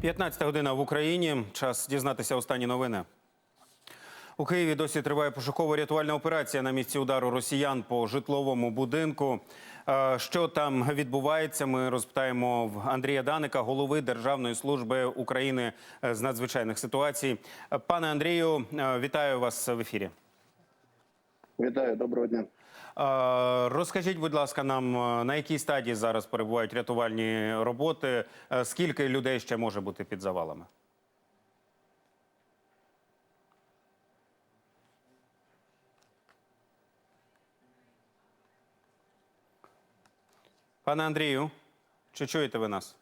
15 година в Україні. Час дізнатися останні новини. У Києві досі триває пошуково-рятувальна операція на місці удару росіян по житловому будинку. Що там відбувається? Ми розпитаємо в Андрія Даника, голови Державної служби України е, з надзвичайних ситуацій. Пане Андрію, е, вітаю вас в ефірі. Вітаю, доброго дня. Е, Розкажіть, будь ласка, нам е, на якій стадії зараз перебувають рятувальні роботи? Е, Скільки людей ще може бути під завалами? Пане Андрію, чи чуєте ви нас?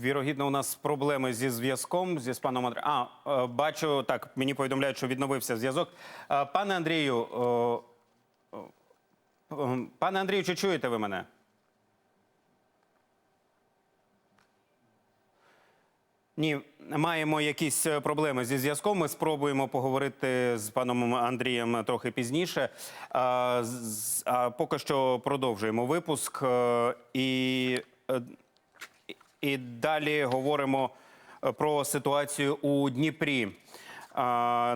Е, Вірогідно, у нас проблеми зі зв'язком зі з паном Андрієм. А, е, бачу, так, мені повідомляють, що відновився зв'язок. Е, Пане Андрію, о, пане Андрію, чи чуєте ви мене? Ні, маємо якісь е, проблеми зі зв'язком. Ми спробуємо поговорити з паном Андрієм трохи пізніше. А, поки що продовжуємо випуск. Е, І, е, і далі говоримо е, про ситуацію у Дніпрі.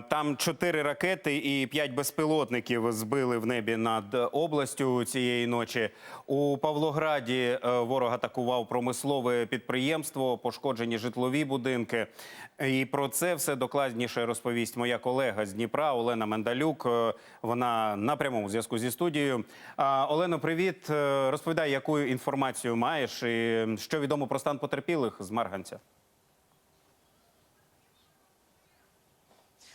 Там чотири ракети і п'ять безпілотників збили в небі над областю цієї ночі. У Павлограді е, ворог атакував промислове підприємство, пошкоджені житлові будинки. І про це все докладніше розповість моя колега з Дніпра Олена Мендалюк. Е, Вона на прямому зв'язку зі студією. Олено, привіт. Е, Розповідай, яку інформацію маєш і що відомо про стан потерпілих з Марганця.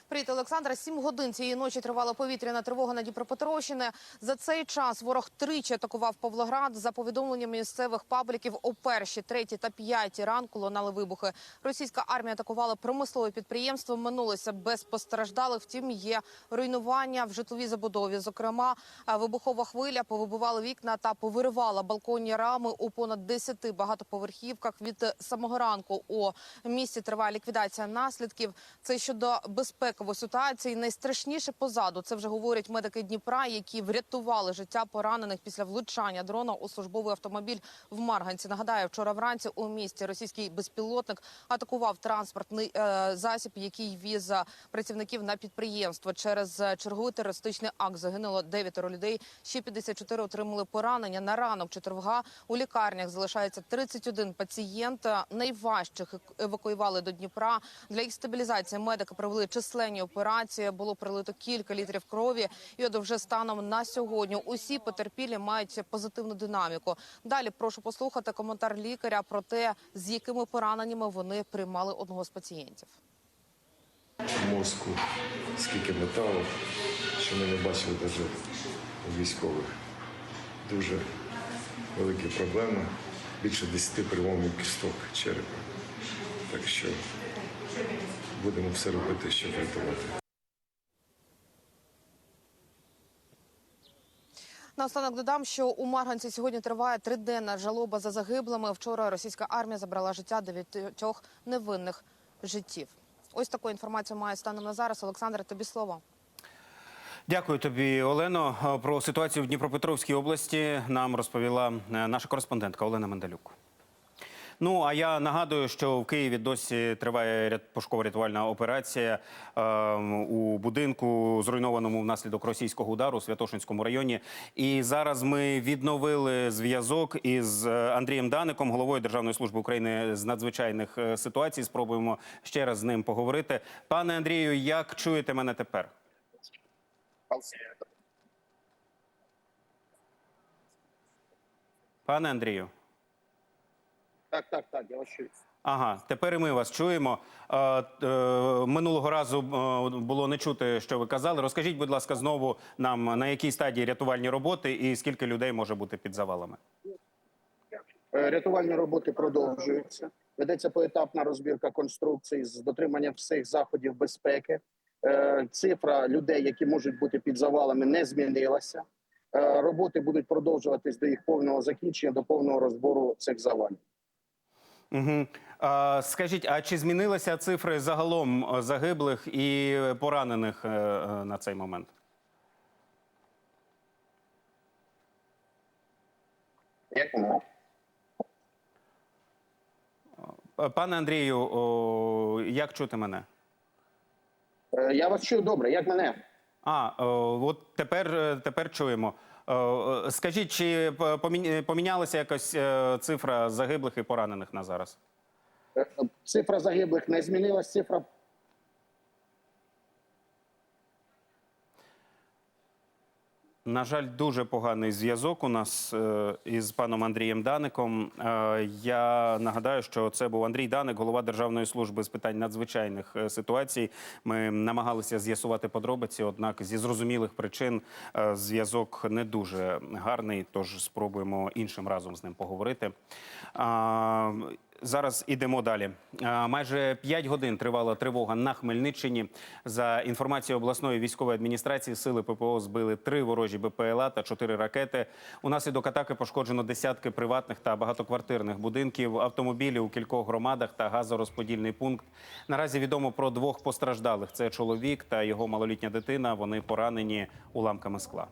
Привіт, Олександра. Сім годин цієї ночі тривала повітряна тривога на Дніпропетровщині. За цей час ворог тричі атакував Павлоград. За повідомленням місцевих пабліків, о першій, третій та п'ятій ранку лунали вибухи. Російська армія атакувала промислове підприємство. Минулося без постраждалих. Втім, є руйнування в житловій забудові. Зокрема, е, вибухова хвиля повибивала вікна та повиривала балконні рами у понад 10 багатоповерхівках. Від самого ранку у місті триває ліквідація наслідків. Це щодо безпекової ситуації. Найстрашніше позаду. Це вже говорять медики Дніпра, які врятували життя поранених після влучання дрона у службовий автомобіль в Марганці. Нагадаю, вчора вранці у місті російський безпілотник атакував транспортний е, засіб, який віз е, працівників на підприємство. Через е, черговий терористичний акт загинуло дев'ятеро людей. Ще 54 отримали поранення. На ранок четверга у лікарнях залишається 31 пацієнт. Найважчих евакуювали до Дніпра. Для їх стабілізації медики провели численні операції. Було пролито кілька літрів крові. І от вже станом на сьогодні усі потерпілі мають позитивну динаміку. Далі прошу послухати коментар лікаря про те, з якими пораненнями вони приймали одного з пацієнтів. мозку, скільки металу, що ми не бачили навіть у військових. Дуже великі проблеми. Більше 10 переломів кісток черепа. Так що будемо все робити, щоб рятувати. Наостанок додам, що у Марганці сьогодні триває триденна жалоба за загиблими. Вчора російська армія забрала життя дев'ятьох невинних життів. Ось таку інформацію має станом на зараз. Олександре, тобі слово. Дякую тобі, Олено. Про ситуацію в Дніпропетровській області нам розповіла е, наша кореспондентка Олена Мендалюк. Ну а я нагадую, що в Києві досі триває пошуково-рятувальна операція е, у будинку, зруйнованому внаслідок російського удару у Святошинському районі. І зараз ми відновили зв'язок із е, Андрієм Даником, головою Державної служби України з надзвичайних е, ситуацій. Спробуємо ще раз з ним поговорити. Пане Андрію, як чуєте мене тепер? Пане Андрію. Так, так, так, я вас чую. Ага, тепер і ми вас чуємо. Е, минулого разу е, було не чути, що ви казали. Розкажіть, будь ласка, знову нам на якій стадії рятувальні роботи і скільки людей може бути під завалами? Е, Рятувальні роботи продовжуються. Ведеться поетапна розбірка конструкцій з дотриманням всіх заходів безпеки. Цифра людей, які можуть бути під завалами, не змінилася. Роботи будуть продовжуватись до їх повного закінчення, до повного розбору цих завалів. Угу. А, скажіть, а чи змінилися цифри загалом е, загиблих і поранених е, е, на цей момент? Як Пане Андрію, о, як чути мене? Я вас чую добре. Як мене? А, е, от тепер, тепер чуємо. Е, е, Скажіть, чи помінялася якось е, цифра загиблих і поранених на зараз? Цифра загиблих не змінилась. Цифра На жаль, дуже поганий зв'язок у нас е, із паном Андрієм Даником. Е, я нагадаю, що це був Андрій Даник, голова Державної служби з питань надзвичайних е, ситуацій. Ми намагалися з'ясувати подробиці, однак зі зрозумілих причин зв'язок не дуже гарний. Тож спробуємо іншим разом з ним поговорити. Зараз ідемо далі. Майже 5 годин тривала тривога на Хмельниччині. За інформацією обласної військової адміністрації, сили ППО збили три ворожі БПЛА та чотири ракети. Унаслідок атаки пошкоджено десятки приватних та багатоквартирних будинків, автомобілі у кількох громадах та газорозподільний пункт. Наразі відомо про двох постраждалих: це чоловік та його малолітня дитина. Вони поранені уламками скла.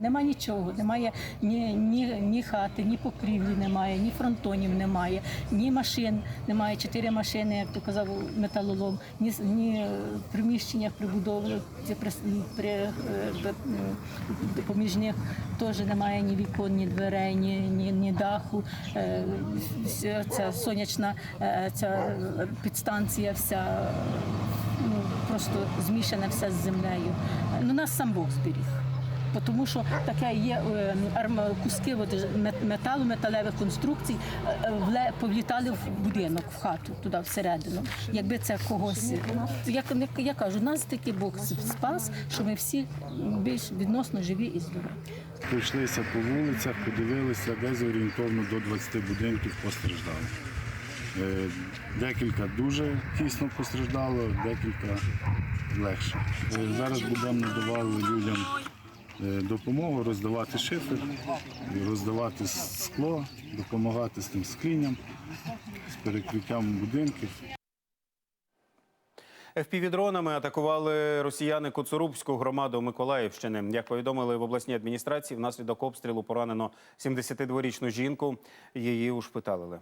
Нема нічого, немає ні, ні, ні хати, ні покрівлі немає, ні фронтонів немає, ні машин немає. Чотири машини, як то казав металолом, ні, ні е, приміщеннях прибудови при, при, е, е, поміж них теж немає ні вікон, ні дверей, ні, ні, ні даху. Ця сонячна ця підстанція, вся ну, просто змішана все з землею. Ну, нас сам Бог зберіг. Тому що таке є е, куски металу, металевих конструкцій е, е, повлітали в будинок, в хату, туди всередину. Якби це когось, як, я кажу, нас таки Бог спас, що ми всі більш відносно живі і здорові. Пройшлися по вулицях, подивилися, десь орієнтовно до 20 будинків постраждало. Е, Декілька дуже тісно постраждало, декілька легше. Зараз будемо надавали людям допомогу, роздавати шифер, роздавати скло, допомагати з тим склінням, з перекриттям будинків. ФПВ-дронами атакували росіяни Коцурубську громаду Миколаївщини. Як повідомили в обласній адміністрації, внаслідок обстрілу поранено 72-річну жінку. Її ушпиталили.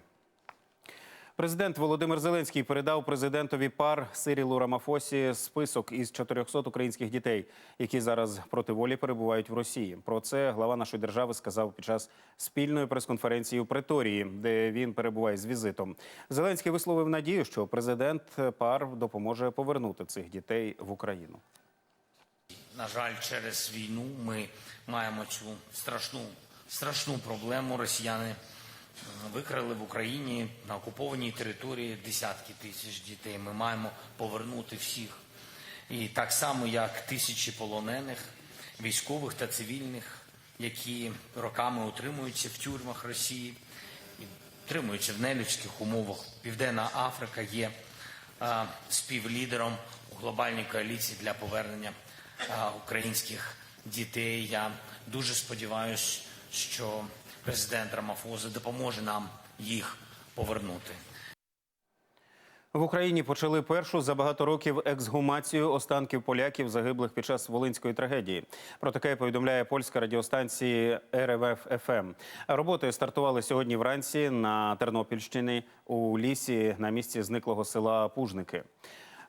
Президент Володимир Зеленський передав президентові пар Сирілу Рамафосі список із 400 українських дітей, які зараз проти волі перебувають в Росії. Про це глава нашої держави сказав під час спільної прес-конференції у Преторії, де він перебуває з візитом. Зеленський висловив надію, що президент пар допоможе повернути цих дітей в Україну. На жаль, через війну ми маємо цю страшну, страшну проблему. Росіяни викрали в Україні на окупованій території десятки тисяч дітей. Ми маємо повернути всіх. І так само, як тисячі полонених, військових та цивільних, які роками утримуються в тюрмах Росії, утримуються в нелюдських умовах. Південна Африка є е, співлідером у глобальній коаліції для повернення е, українських дітей. Я дуже сподіваюся, що президент Рамафоза допоможе нам їх повернути. В Україні почали першу за багато років ексгумацію останків поляків, загиблих під час волинської трагедії. Про таке повідомляє польська радіостанція РФ ФМ. Роботи стартували сьогодні вранці на Тернопільщині у лісі на місці зниклого села Пужники.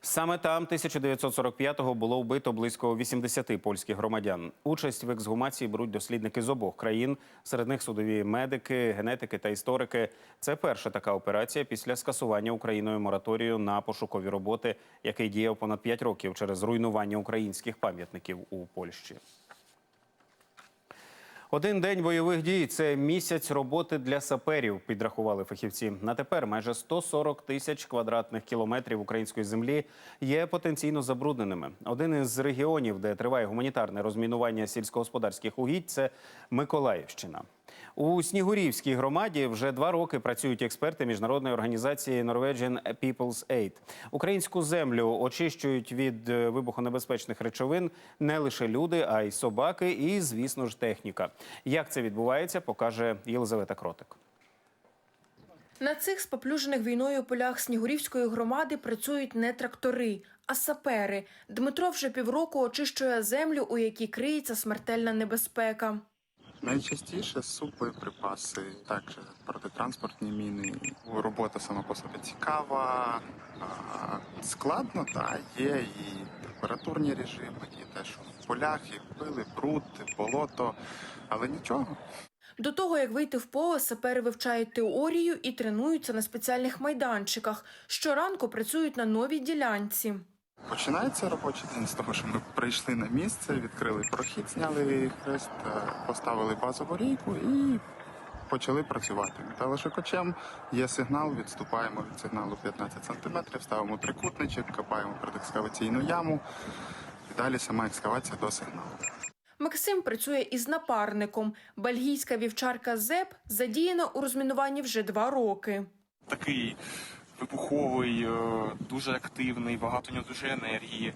Саме там 1945-го було вбито близько 80 польських громадян. Участь в ексгумації беруть дослідники з обох країн. Серед них судові медики, генетики та історики. Це перша така операція після скасування Україною мораторію на пошукові роботи, який діяв понад 5 років через руйнування українських пам'ятників у Польщі. Один день бойових дій це місяць роботи для саперів, підрахували фахівці. На тепер майже 140 тисяч квадратних кілометрів української землі є потенційно забрудненими. Один із регіонів, де триває гуманітарне розмінування сільськогосподарських угідь, це Миколаївщина. У Снігурівській громаді вже два роки працюють експерти міжнародної організації Norwegian People's Aid. Українську землю очищують від е, вибухонебезпечних речовин не лише люди, а й собаки, і, звісно ж, техніка. Як це відбувається, покаже Єлизавета Кротик. На цих споплюжених війною полях Снігурівської громади працюють не трактори, а сапери. Дмитро вже півроку очищує землю, у якій криється смертельна небезпека. Найчастіше супи, припаси, також протитранспортні міни. Робота сама по собі цікава, складно, та є і температурні режими, і те, що в полях, і пили, бруд, болото, але нічого. До того, як вийти в поле, сапери вивчають теорію і тренуються на спеціальних майданчиках. Щоранку працюють на новій ділянці. Починається робочий день з того, що ми прийшли на місце, відкрили прохід, зняли хрест, е, поставили базову рейку і почали працювати. Металошукачем є сигнал, відступаємо від сигналу 15 см, ставимо трикутничок, копаємо предекскаваційну яму і далі сама екскавація до сигналу. Максим працює із напарником. Бельгійська вівчарка Зеп задіяна у розмінуванні вже два роки. такий вибуховий, е, дуже активний, багато у нього дуже енергії.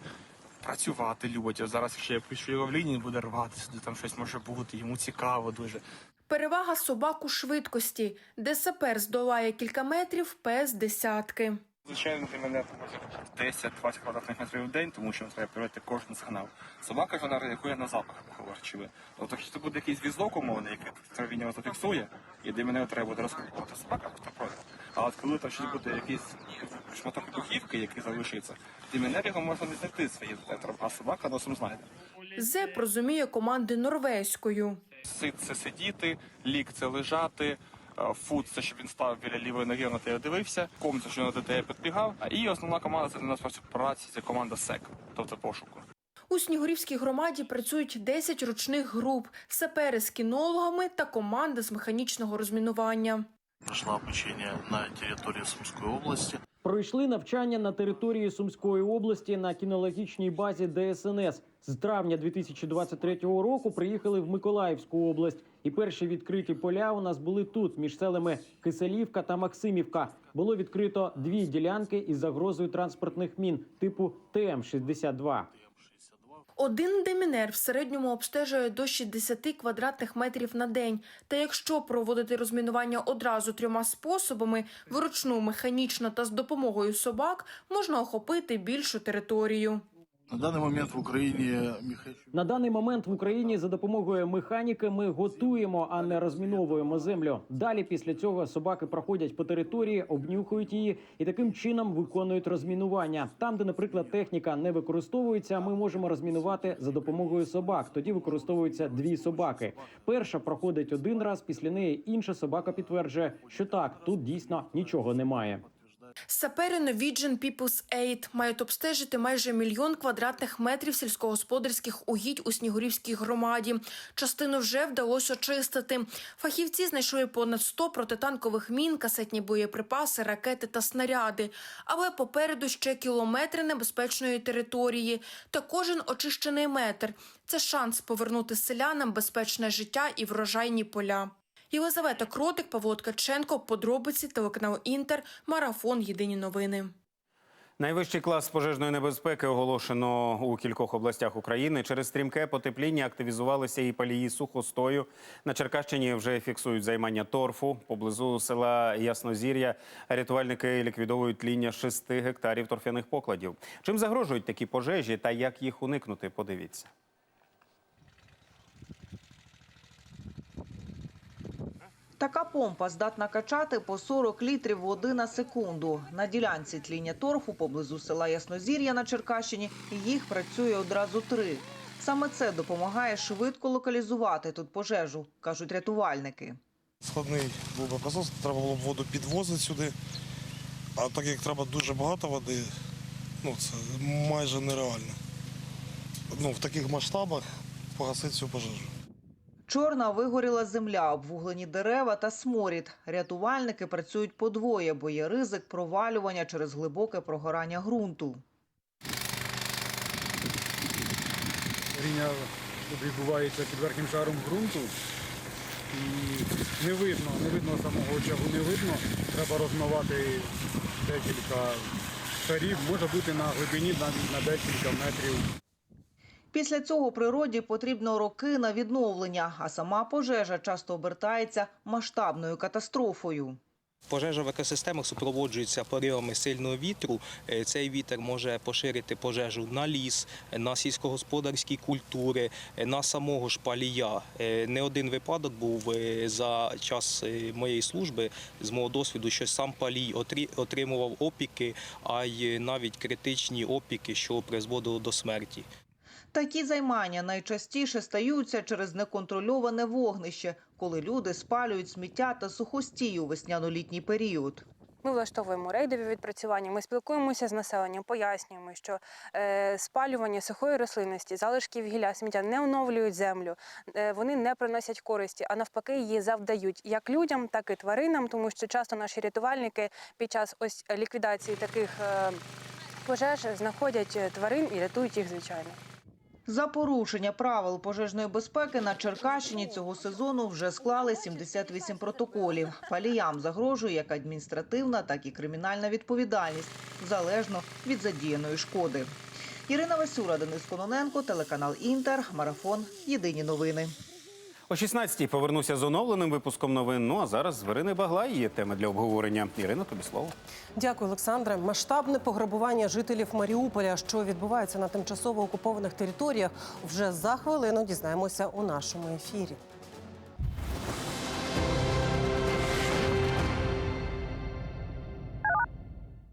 Працювати любить. Зараз ще його в лінії, буде рватися, де там щось може бути. Йому цікаво дуже. Перевага собак у швидкості, де сапер здолає кілька метрів, пес десятки. Звичайно, для мене це може 10-20 квадратних метрів в день, тому що треба перевірити кожен сигнал. Собака ж вона реагує на запах, говорчили. Тобто, якщо це буде якийсь візок умовний, який травіння його зафіксує, і де мене треба буде розкрутувати собака, то проти. А от коли там щось буде якийсь шматок вибухівки, який залишиться, тим енергію можна не знайти своїм тетром, а собака носом знайде. Зеп розуміє команди норвезькою. Сит це сидіти, лік це лежати. е, Фут це щоб він став біля лівої ноги на тебе дивився, ком це що на тебе підбігав. І основна команда це для нас просто праці, це команда СЕК, тобто пошуку. У Снігурівській громаді працюють 10 ручних груп, сапери з кінологами та команда з механічного розмінування. Прошла обучение на территории Сумской области. Пройшли навчання на території Сумської області на кінологічній базі ДСНС. З травня 2023 року приїхали в Миколаївську область. І перші відкриті поля у нас були тут, між селами Киселівка та Максимівка. Було відкрито дві ділянки із загрозою транспортних мін типу ТМ-62. Один демінер в середньому обстежує до 60 квадратних метрів на день. Та якщо проводити розмінування одразу трьома способами вручну, механічно та з допомогою собак, можна охопити більшу територію. На данный момент в мехач... На даний момент в Україні за допомогою механіки ми готуємо, а не розміновуємо землю. Далі після цього собаки проходять по території, обнюхують її і таким чином виконують розмінування. Там, де, наприклад, техніка не використовується, ми можемо розмінувати за допомогою собак. Тоді використовуються дві собаки. Перша проходить один раз, після неї інша собака підтверджує, що так, тут дійсно нічого немає. Сапери Norwegian People's Aid мають обстежити майже мільйон квадратних метрів сільськогосподарських угідь у Снігурівській громаді. Частину вже вдалося очистити. Фахівці знайшли понад 100 протитанкових мін, касетні боєприпаси, ракети та снаряди. Але попереду ще кілометри небезпечної території. Та кожен очищений метр – це шанс повернути селянам безпечне життя і врожайні поля. Єлизавета Кротик, Павло Ткаченко, подробиці, телеканал Інтер, Марафон, Єдині новини. Найвищий клас пожежної небезпеки оголошено у кількох областях України. Через стрімке потепління активізувалися і палії сухостою. На Черкащині вже фіксують займання торфу. Поблизу села Яснозір'я рятувальники ліквідовують тління 6 гектарів торфяних покладів. Чим загрожують такі пожежі та як їх уникнути? Подивіться. Така помпа здатна качати по 40 літрів води на секунду. На ділянці тління торфу поблизу села Яснозір'я на Черкащині їх працює одразу три. Саме це допомагає швидко локалізувати тут пожежу, кажуть рятувальники. Складний був би процес, треба було б воду підвозити сюди. А так як треба дуже багато води, ну це майже нереально. Ну, в таких масштабах погасити цю пожежу. Чорна вигоріла земля, обвуглені дерева та сморід. Рятувальники працюють подвоє, бо є ризик провалювання через глибоке прогорання ґрунту. Ріння відбувається під верхнім шаром ґрунту. І не видно, не видно самого очагу, не видно. Треба розмивати декілька шарів, може бути на глибині на, декілька метрів. Після цього природі потрібно роки на відновлення, а сама пожежа часто обертається масштабною катастрофою. Пожежа в екосистемах супроводжується поривами сильного вітру. Е, Цей вітер може поширити пожежу на ліс, на сільськогосподарські культури, е, на самого ж палія. Е, Не один випадок був за час моєї служби з мого досвіду, що сам палій отримував опіки, а й навіть критичні опіки, що призводило до смерті. Такі займання найчастіше стаються через неконтрольоване вогнище, коли люди спалюють сміття та сухостій у весняно-літній період. Ми влаштовуємо рейдові відпрацювання. Ми спілкуємося з населенням, пояснюємо, що е, спалювання сухої рослинності, залишків гілля, сміття не оновлюють землю, е, вони не приносять користі, а навпаки, її завдають як людям, так і тваринам, тому що часто наші рятувальники під час ось ліквідації таких е, пожеж знаходять тварин і рятують їх звичайно. За порушення правил пожежної безпеки на Черкащині цього сезону вже склали 78 протоколів. Паліям загрожує як адміністративна, так і кримінальна відповідальність, залежно від задіяної шкоди. Ірина Васюра, Денис Кононенко, телеканал Інтер, Марафон. Єдині новини. О 16-й повернуся з оновленим випуском новин. Ну а зараз з Ірини Баглай є теми для обговорення. Ірина, тобі слово. Дякую, Олександре. Масштабне пограбування жителів Маріуполя, що відбувається на тимчасово окупованих територіях, вже за хвилину дізнаємося у нашому ефірі.